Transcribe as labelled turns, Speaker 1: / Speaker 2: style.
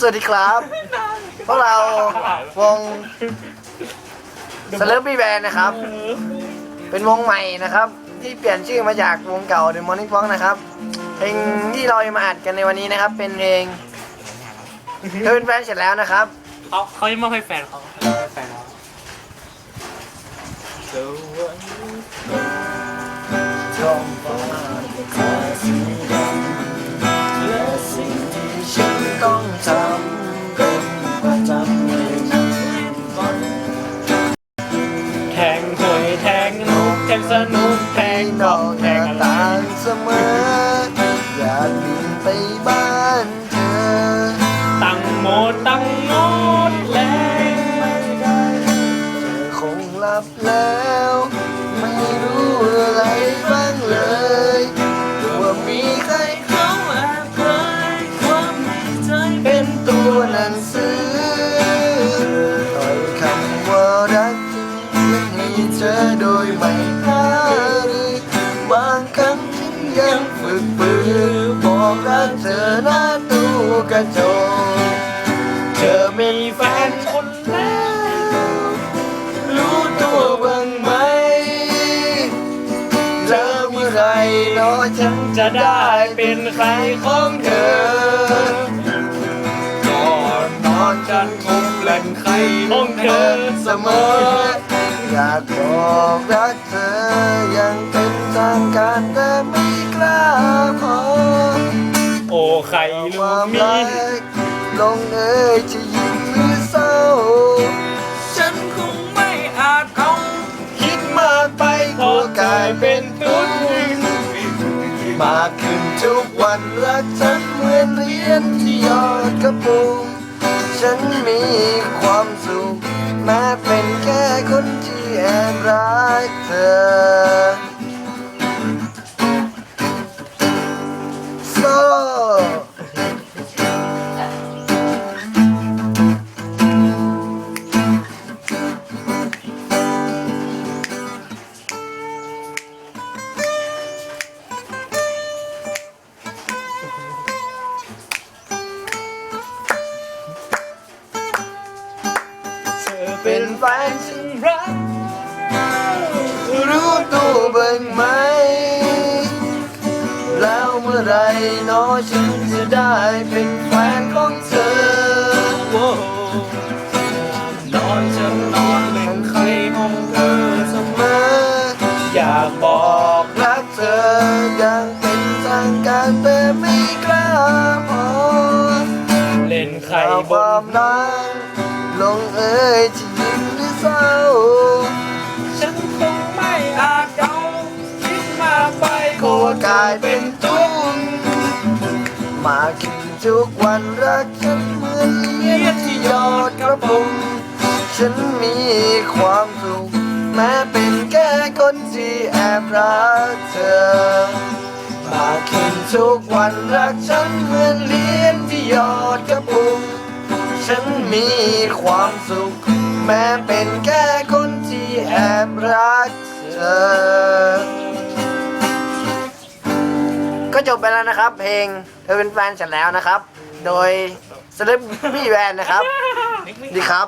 Speaker 1: สวัสดีครับ พวกเราวงสเลปปี้แบนนะครับ เป็นวงใหม่นะครับ ที่เปลี่ยนชื่อมาจากวงเก่า The Morning Fox นะครับ เพลงที่เราจะมาอัดกันในวันนี้นะครับ เป็นเพลงเธอเป็นแฟนเสร็จแล้วนะครับ
Speaker 2: เขาเขายังไม่ให้แฟนเขาเขาให้แฟนเขาสวย
Speaker 1: ท้องฟ้าขาสีดำและสิ่งที่ฉันต้องทำ
Speaker 2: แทงหวยแทงนุกแทงสนุกแทงด
Speaker 1: อ
Speaker 2: กแท
Speaker 1: ง
Speaker 2: อะไร
Speaker 1: ต่างเสมอ อยากบินไปบ้านเธอ
Speaker 2: ตั้งโหมดตั้งโมดแรง
Speaker 1: ไม่ได้เธอคงหลับแล้ว เธอโดยไม่หาหรือบางครั้งฉันยังฝึกปือบอกรักเธอหน้าตู้กระจกเธอมี
Speaker 2: มี
Speaker 1: แฟน
Speaker 2: คนแล้ว
Speaker 1: รู้ตัวบ้างไหมเจอเมื่อไหรเนาะฉัน
Speaker 2: จะได้เป็นใครของเธอ
Speaker 1: ก่อนนอนฉันคงเล่นใคร
Speaker 2: ของเธอ
Speaker 1: เสมอ อยากบอกรักเธอยังเป็นทางการแต่ไม่กล้าพอ
Speaker 2: โอ้ใคร
Speaker 1: ค
Speaker 2: รู้
Speaker 1: วาม
Speaker 2: มี
Speaker 1: รักลงเอ่ยจะยิ้มหรือเศร้า
Speaker 2: ฉันคงไม่อาจเอา
Speaker 1: คิดมากไปกลัวกลายเป็นทุนมากขึ้นทุกวันรักฉันเหมือนเรียญที่ยอดกระปุกฉันมีความสุขแม้เป็นแค่คนที่ แอบรักเธอโซ
Speaker 2: เป็นแฟนฉันรักา
Speaker 1: งไหม แล้วเมื่อไหรน้อฉันจะได้เป็นแฟนของเธอ
Speaker 2: นอนฉันอนเล่นใครของเธอเสมอ อยากบอก
Speaker 1: รักเธออย่างเป็นทางการแต่ไม่กล้าพอ
Speaker 2: เล่นใคร
Speaker 1: เอา
Speaker 2: บ
Speaker 1: ความ
Speaker 2: น
Speaker 1: รักลงเอ่ยจะยิ้มหรือเศร้า กลายเป็นทุกข์มากขึ้นทุกวันรักฉันเหมือนเหรียญที่ยอดกระปุกฉันมีความสุขแม้เป็นแค่คนที่แอบรักเธอ มากขึ้นทุกวันรักฉันเหมือนเหรียญที่ยอดกระปุกฉันมีความสุขแม้เป็นแค่คนที่แอบรักเธอ ก็จบไปแล้วนะครับ เพลงเธอเป็นแฟนฉันแล้วนะครับ โดยสเลปปี้แบนนะครับดีครับ